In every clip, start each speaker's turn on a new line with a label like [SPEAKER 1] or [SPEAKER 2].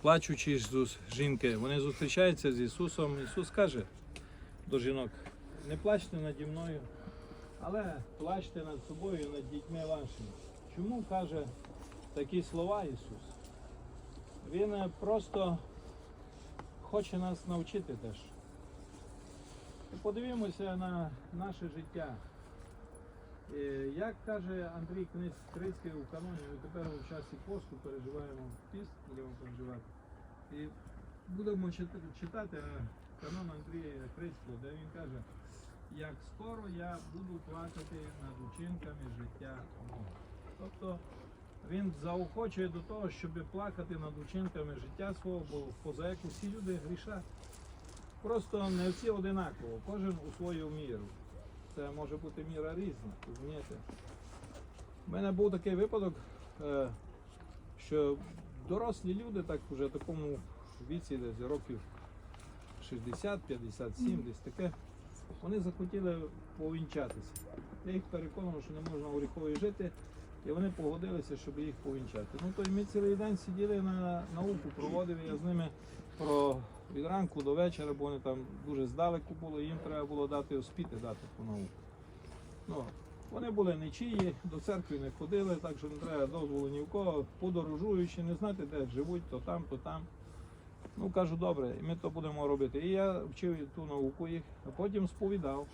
[SPEAKER 1] Плачучі жінки, вони зустрічаються з Ісусом. Ісус каже до жінок, не плачте наді мною, але плачте над собою і над дітьми вашими. Чому каже такі слова Ісус? Він просто хоче нас навчити теж. Подивімося на наше життя. Е, Як каже Андрій Книць Крицький у каноні, ми тепер у часі посту переживаємо піст, будемо переживати. І будемо читати е, канон Андрія Крицького, де він каже, як скоро я буду плакати над учинками життя мого. Тобто він заохочує до того, щоб плакати над учинками життя свого, бо поза як усі люди грішать. Просто не всі одинаково, кожен у свою міру. Це може бути міра різна, розумієте? У мене був такий випадок, е, що дорослі люди, так вже в такому віці, десь років 60, 57, десь таке, вони захотіли повінчатися. Я їх переконував, що не можна у Оріхові жити, і вони погодилися, щоб їх повінчати. Ну то й ми цілий день сиділи на науку, проводив я з ними про від ранку до вечора, бо вони там дуже здалеку були, їм треба було дати оспіти, дати по науку. Ну, вони були нічиї, до церкви не ходили, так що не треба дозволу ні в кого, подорожуючи, не знати, де живуть, то там, то там. Ну, кажу, добре, ми то будемо робити. І я вчив ту науку їх, а потім сповідав.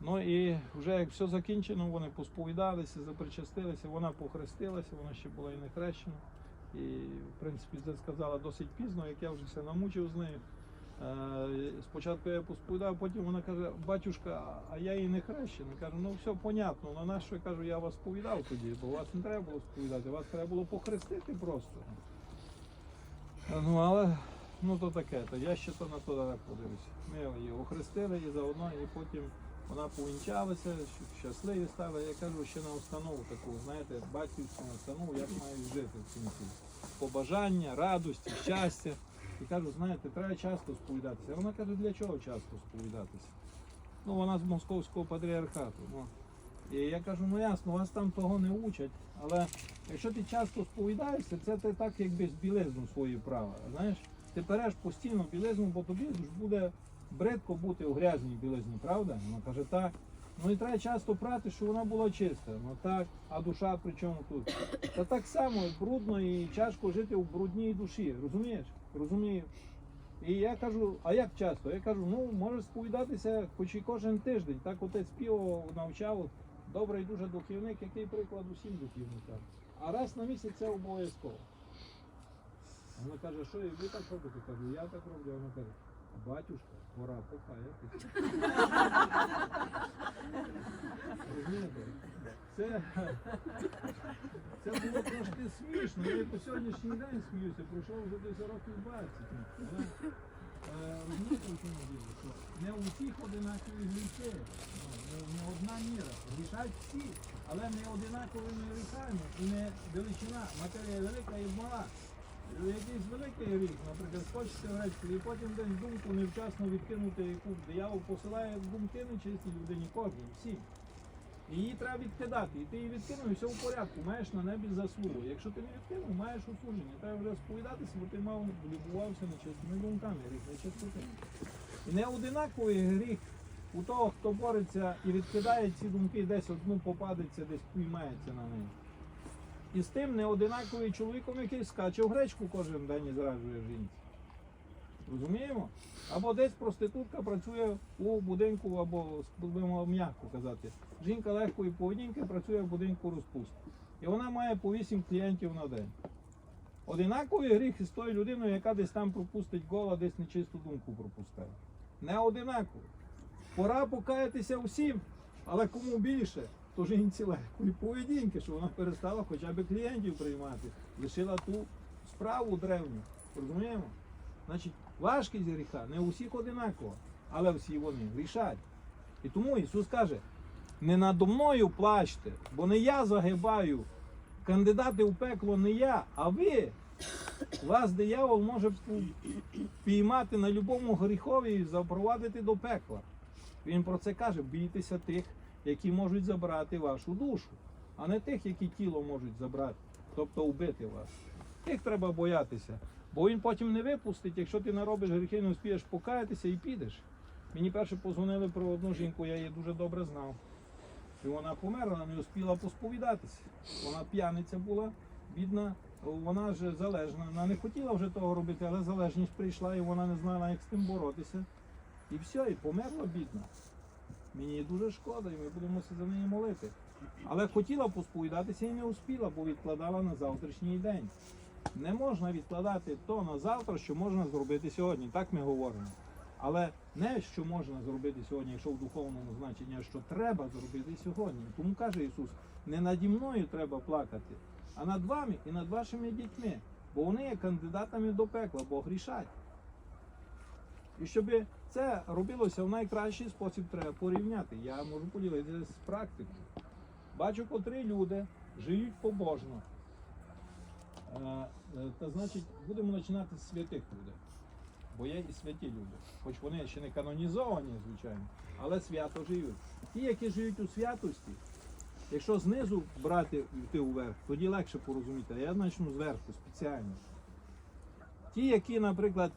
[SPEAKER 1] Ну і вже як все закінчено, вони посповідалися, запричастилися, вона похрестилася, вона ще була і не хрещена. І, в принципі, це сказала досить пізно, як я вже все намучив з нею. Е, Спочатку я посповідав, потім вона каже, батюшка, а я її не хрещений. Кажу, ну все понятно, на нащо я кажу, я вас сповідав тоді, бо вас не треба було сповідати, вас треба було похрестити просто. Е, Ну, але ну то таке, то я ще то на то так подивлюся. Ми її охрестили і заодно, і потім вона повінчалася, щасливі стали. Я кажу, ще на установу таку, знаєте, батьківську установу, як маю жити в кінці. Побажання, радості, щастя. І кажу, знаєте, треба часто сповідатися. Вона каже, для чого часто сповідатися? Ну, вона з московського патріархату. Ну. І я кажу, ну ясно, вас там того не учать, але якщо ти часто сповідаєшся, це ти так якби з білизну свою права. Знаєш, ти береш постійно білизну, бо тобі ж буде бридко бути у грязній білизні, правда? Вона каже, так. Ну і треба часто прати, щоб вона була чиста. Ну так, а душа при чому тут? Та так само брудно і тяжко жити в брудній душі, розумієш? Розумію. І я кажу, а як часто? Я кажу, ну можеш сповідатися хоч і кожен тиждень. Так отець Піо навчав, добрий дуже духівник, який приклад усім духівникам. А раз на місяць це обов'язково. Вона каже, що і ви так робите? Кажу, я так роблю. Вона каже, батюшка, пора покаятися. Це, це було трошки смішно. Я по сьогоднішній день сміюся, пройшло вже десь років 20. Але, е, Розумієте, не у всіх одинакові гріхи. Ну, Не одна міра. Грішать всі, але не одинаковими гріхами і не величина. Матерія велика і мала. Якийсь великий гріх, наприклад, скочити гречку, і потім десь думку невчасно відкинути, яку диявол посилає думки нечисті людині кожній, всім. Її треба відкидати. І ти її відкинув, і все в порядку, маєш на небі заслугу. Якщо ти не відкинув, маєш осудження. Треба вже сповідатися, бо ти мав любувався нечистими думками, гріх нечистоти. І не одинаковий гріх у того, хто бореться і відкидає ці думки, десь одну попадеться, десь піймається на неї. І з тим не одинаковий чоловіком, який скаче в гречку кожен день і зраджує жінці. Розуміємо? Або десь проститутка працює у будинку, або будемо м'яко казати. Жінка легкої поведінки працює в будинку розпустки. І вона має по 8 клієнтів на день. Одинаковий гріх із тою людиною, яка десь там пропустить гола, десь нечисту думку пропускає. Не одинаково. Пора покаятися всім, але кому більше, то жінці легкої поведінки, що вона перестала хоча б клієнтів приймати, лишила ту справу древню. Розуміємо? Значить, важкість гріха не у всіх одинакова, але всі вони грішать. І тому Ісус каже: не надо мною плачте, бо не я загибаю. Кандидати в пекло не я, а ви. Вас диявол може піймати на любому гріхові і запровадити до пекла. Він про це каже: бійтеся тих, які можуть забрати вашу душу, а не тих, які тіло можуть забрати. тобто вбити вас. Їх треба боятися. Бо він потім не випустить, якщо ти наробиш гріхи, не успієш покаятися і підеш. Мені перше позвонили про одну жінку, я її дуже добре знав. І вона померла, не успіла посповідатися. Вона п'яниця була, бідна, вона ж залежна. Вона не хотіла вже того робити, але залежність прийшла і вона не знала, як з тим боротися. І все, і померла бідна. Мені дуже шкода, і ми будемо за неї молити. Але хотіла посповідатися і не успіла, бо відкладала на завтрашній день. Не можна відкладати то на завтра, що можна зробити сьогодні. Так ми говоримо. Але не що можна зробити сьогодні, якщо в духовному значенні, а що треба зробити сьогодні. Тому каже Ісус, не наді мною треба плакати, а над вами і над вашими дітьми. Бо вони є кандидатами до пекла, бо грішать. І щоб це робилося в найкращий спосіб, треба порівняти. Я можу поділитися з практикою. Бачу, котрі люди живуть побожно. Е, е, Та значить, будемо починати з святих людей. Бо є і святі люди. Хоч вони ще не канонізовані, звичайно, але свято живуть. Ті, які живуть у святості, якщо знизу брати йти вверх, тоді легше порозуміти. А я почну зверху спеціально. Ті, які, наприклад,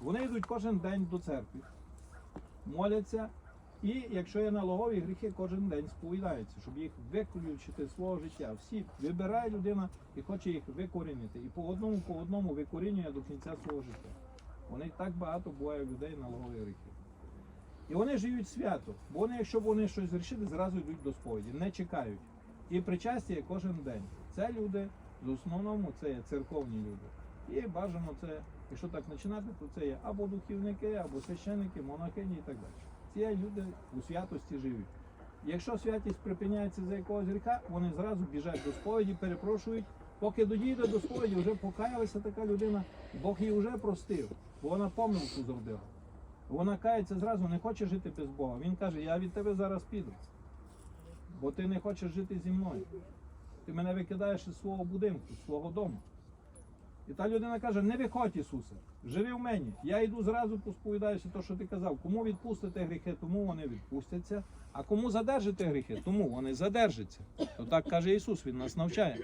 [SPEAKER 1] вони йдуть кожен день до церкви, моляться, і якщо є налогові гріхи, кожен день сповідаються, щоб їх виключити з свого життя. Всі вибирає людина і хоче їх викорінити. І по одному, по одному викорінює до кінця свого життя. Вони так багато буває людей налогові гріхи. І вони живуть свято, бо вони, якщо вони щось зрішили, зразу йдуть до сповіді, не чекають. І причастя є кожен день. Це люди, в основному це є церковні люди. І бажано це, якщо так починати, то це є або духівники, або священники, монахині і так далі. Ці люди у святості живуть. Якщо святість припиняється за якогось гріха, вони зразу біжать до сповіді, перепрошують. Поки додійде до сповіді, вже покаялася така людина, Бог її вже простив, бо вона помилку зробила. Вона кається зразу, не хоче жити без Бога. Він каже, я від тебе зараз піду, бо ти не хочеш жити зі мною. Ти мене викидаєш із свого будинку, з свого дому. І та людина каже, не виходь, Ісусе, живи в мені. Я йду зразу посповідаюся те, що ти казав. Кому відпустите гріхи, тому вони відпустяться. А кому задержите гріхи, тому вони задержаться. То так каже Ісус, Він нас навчає.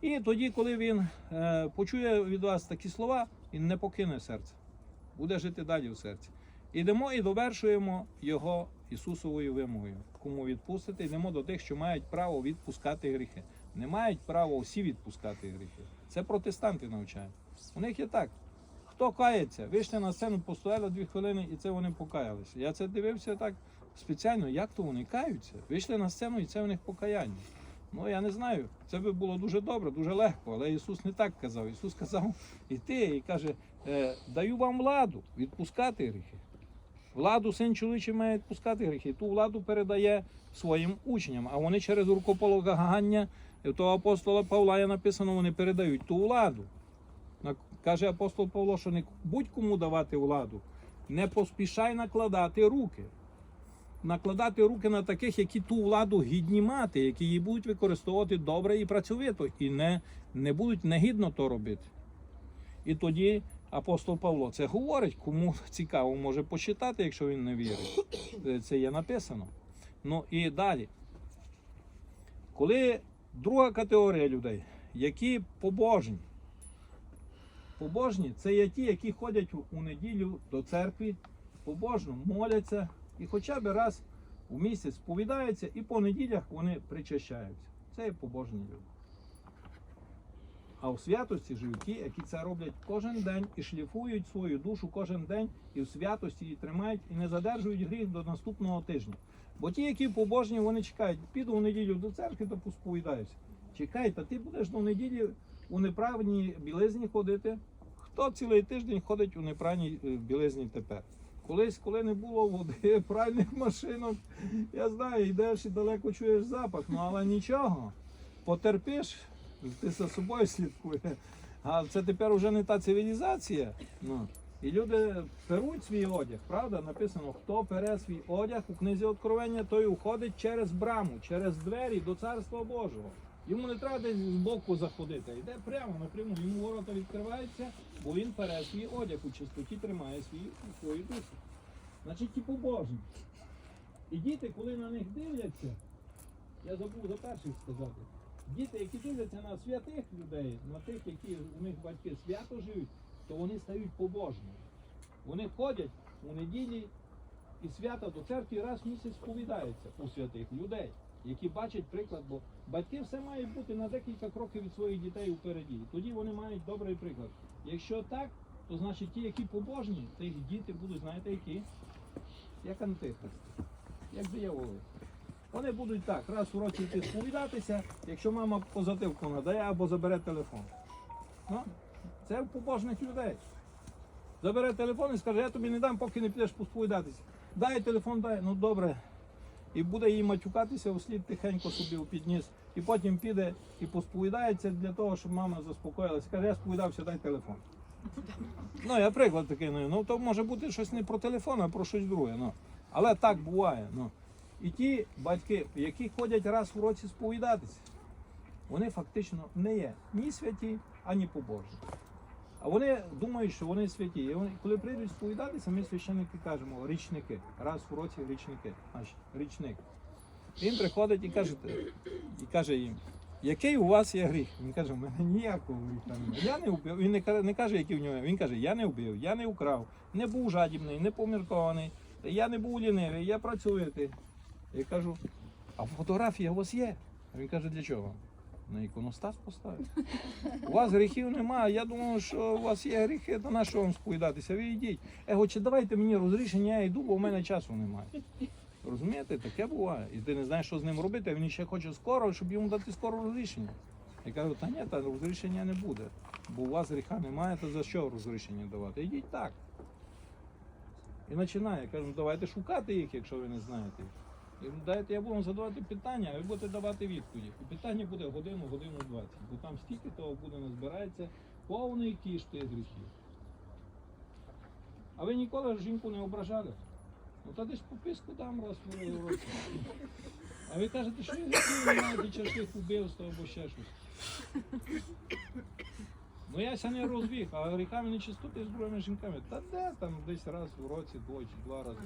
[SPEAKER 1] І тоді, коли він е, почує від вас такі слова, він не покине серце, буде жити далі в серці. Ідемо і довершуємо його Ісусовою вимогою. Кому відпустити, йдемо до тих, що мають право відпускати гріхи. Не мають права всі відпускати гріхи. Це протестанти навчають. У них є так. Хто кається, вийшли на сцену, постояли дві хвилини, і це вони покаялися. Я це дивився так спеціально, як то вони каються. Вийшли на сцену, і це в них покаяння. Ну я не знаю. Це би було дуже добре, дуже легко, але Ісус не так казав. Ісус казав іти і каже: е, даю вам владу відпускати гріхи. Владу син чоловічий має відпускати гріхи. Ту владу передає своїм учням, а вони через рукополагання того апостола Павла є написано, вони передають ту владу. Каже апостол Павло, що не будь-кому давати владу, не поспішай накладати руки. Накладати руки на таких, які ту владу гідні мати, які її будуть використовувати добре і працьовито, і не, не будуть негідно то робити. І тоді апостол Павло це говорить, кому цікаво, може почитати, якщо він не вірить. Е, Це є написано. Ну і далі. Коли друга категорія людей, які побожні, побожні це є ті, які ходять у- неділю до церкви, побожно моляться і хоча б раз у місяць сповідаються, і по неділях вони причащаються. Це є побожні люди. А у святості живуть ті, які це роблять кожен день і шліфують свою душу кожен день, і в святості її тримають і не задержують гріх до наступного тижня. Бо ті, які побожні, вони чекають, піду у неділю до церкви та посповідаюся. Чекай, та ти будеш до неділі у неправній білизні ходити. Хто цілий тиждень ходить у неправній е, білизні тепер? Колись, коли не було води, пральних машинок, я знаю, йдеш і далеко чуєш запах, ну але нічого. Потерпиш, ти за собою слідкує. А це тепер вже не та цивілізація. Ну. І люди перуть свій одяг, правда? Написано, хто пере свій одяг у книзі Откровення, той уходить через браму, через двері до Царства Божого. Йому не треба десь з боку заходити, йде прямо напряму. Йому ворота відкриваються, бо він пере свій одяг у чистоті тримає свій, свою душу. Значить, ті побожні. І діти, коли на них дивляться, я забув за перших сказати, діти, які дивляться на святих людей, на тих, які у них батьки свято живуть, то вони стають побожними. Вони ходять у неділі і свята до церкви раз в місяць сповідаються у святих людей, які бачать приклад, бо батьки все мають бути на декілька кроків від своїх дітей упереді. Тоді вони мають добрий приклад. Якщо так, то значить ті, які побожні, то їх діти будуть, знаєте, які? Як антихрист, як дияволи. Вони будуть так, раз в році йти сповідатися, якщо мама позативку надає або забере телефон. Ну, це в побожних людей. Забере телефон і скаже, я тобі не дам, поки не підеш посповідатися. Дай телефон, дай, ну добре. І буде їй матюкатися услід тихенько собі підніс. І потім піде і посповідається для того, щоб мама заспокоїлася. Каже, я сповідався, дай телефон. Ну, я приклад такий, ну, ну то може бути щось не про телефон, а про щось друге. Ну. Але так буває. Ну. І ті батьки, які ходять раз в році сповідатися, вони фактично не є ні святі, ані побожні. А вони думають, що вони святі. І вони, коли прийдуть сповідатися, ми священники кажемо річники. Раз в році річники. Значить, річник. Він приходить і каже, і каже їм, який у вас є гріх? Він каже, у мене ніякого гріха немає. Я не вбив. Він не каже, не який в нього. Він каже, я не вбив, я не украв, не був жадібний, не поміркований, я не був лінивий, я працюєте. Я кажу, а фотографія у вас є? Він каже, для чого? На іконостас поставити. У вас гріхів немає. Я думав, що у вас є гріхи, то на що вам сповідатися? Ви йдіть. Я говорю, чи давайте мені розрішення, я йду, бо в мене часу немає. Розумієте, таке буває. І ти не знаєш, що з ним робити, а він ще хоче скоро, щоб йому дати скоро розрішення. Я кажу, та ні, та розрішення не буде. Бо у вас гріха немає, то за що розрішення давати? Йдіть так. І починає. Кажу, «Ну, давайте шукати їх, якщо ви не знаєте. їх. І дайте я буду вам задавати питання, а ви будете давати відповіді. І питання буде годину, годину 20. Бо там стільки того буде назбирається повний кіш тих гріхів. А ви ніколи жінку не ображали? Ну та десь пописку дам раз в році. А ви кажете, що ви не маєте тяжких убивств або ще щось. Ну я ся не розвіг, а гріхами нечистоти з другими жінками. Та де там десь раз в році, двічі, два рази.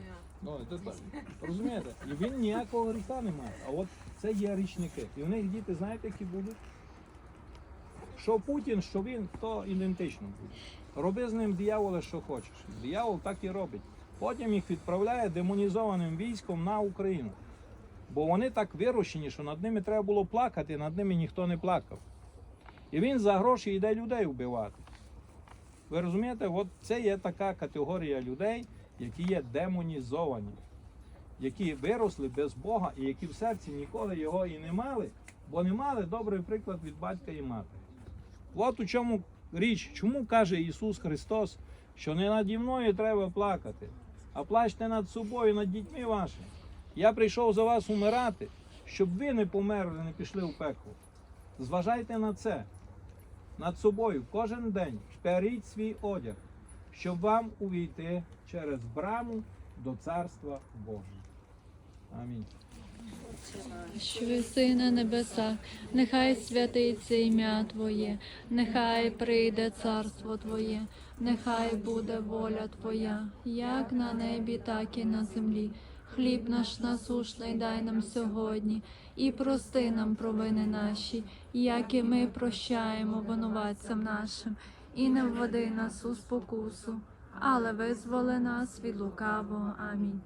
[SPEAKER 1] Ну, це так. Розумієте? І він ніякого гріха не має. А от це є річники. І в них діти, знаєте, які будуть? Що Путін, що він, то ідентично буде. Роби з ним дияволе, що хочеш. Диявол так і робить. Потім їх відправляє демонізованим військом на Україну. Бо вони так вирощені, що над ними треба було плакати, над ними ніхто не плакав. І він за гроші йде людей вбивати. Ви розумієте, от це є така категорія людей, які є демонізовані, які виросли без Бога і які в серці ніколи його і не мали, бо не мали добрий приклад від батька і матері. От у чому річ, чому каже Ісус Христос, що не наді мною треба плакати, а плачте над собою, над дітьми вашими. Я прийшов за вас умирати, щоб ви не померли, не пішли в пекло. Зважайте на це, над собою кожен день періть свій одяг, щоб вам увійти через браму до Царства Божого. Амінь.
[SPEAKER 2] Що єси на небесах, нехай святиться ім'я Твоє, нехай прийде царство Твоє, нехай буде воля Твоя, як на небі, так і на землі. Хліб наш насушний дай нам сьогодні, і прости нам провини наші, як і ми прощаємо винуватцям нашим, і не вводи нас у спокусу, але визволи нас від лукавого. Амінь.